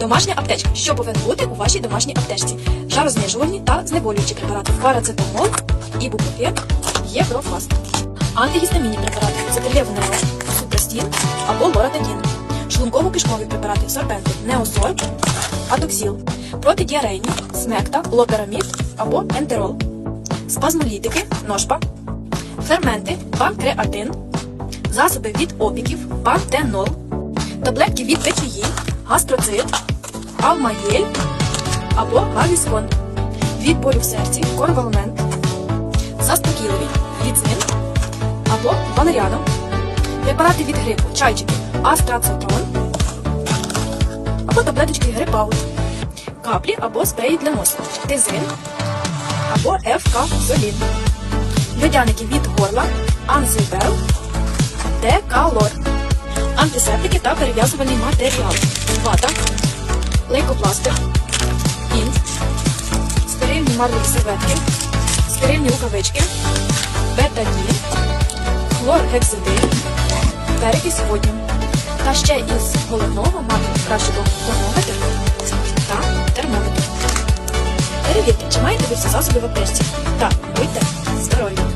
Домашня аптечка. Що повинно бути у вашій домашній аптечці? Жарознижувальні та знеболюючі препарати. Парацетамол, ібупрофен, єврофаст. Антигістамінні препарати. Цитерлєвнео, супрастін або лоратадін. Шлунково-кишкові препарати. Сорбенти, неосор, атоксіл. Протидіарейні, смекта, лоперамід або ентерол. Спазмолітики, ножпа. Ферменти, панкреатин. Засоби від опіків, пантенол. Таблетки від печії, гастроцит, алмаєль або гавіскон. Від болю в серці, корвалмент. Заспокійливі, ліцин або валеріаном. Препарати від грипу, чайчики, астрацетрон або таблеточки грипаут. Каплі або спреї для носа, тизин або ФК-солін. Льодяники від горла, анзибел, декалор. Антисептики та перев'язувальний матеріал. Вата, лейкопластир, інт, стерильні марлеві серветки, стерильні рукавички, бетадін, хлоргексидин, перекись водню. Та ще із головного мати кращого тонометр та термометр. Перевірте, чи маєте ви всі засоби в аптечці. Так, будьте здорові!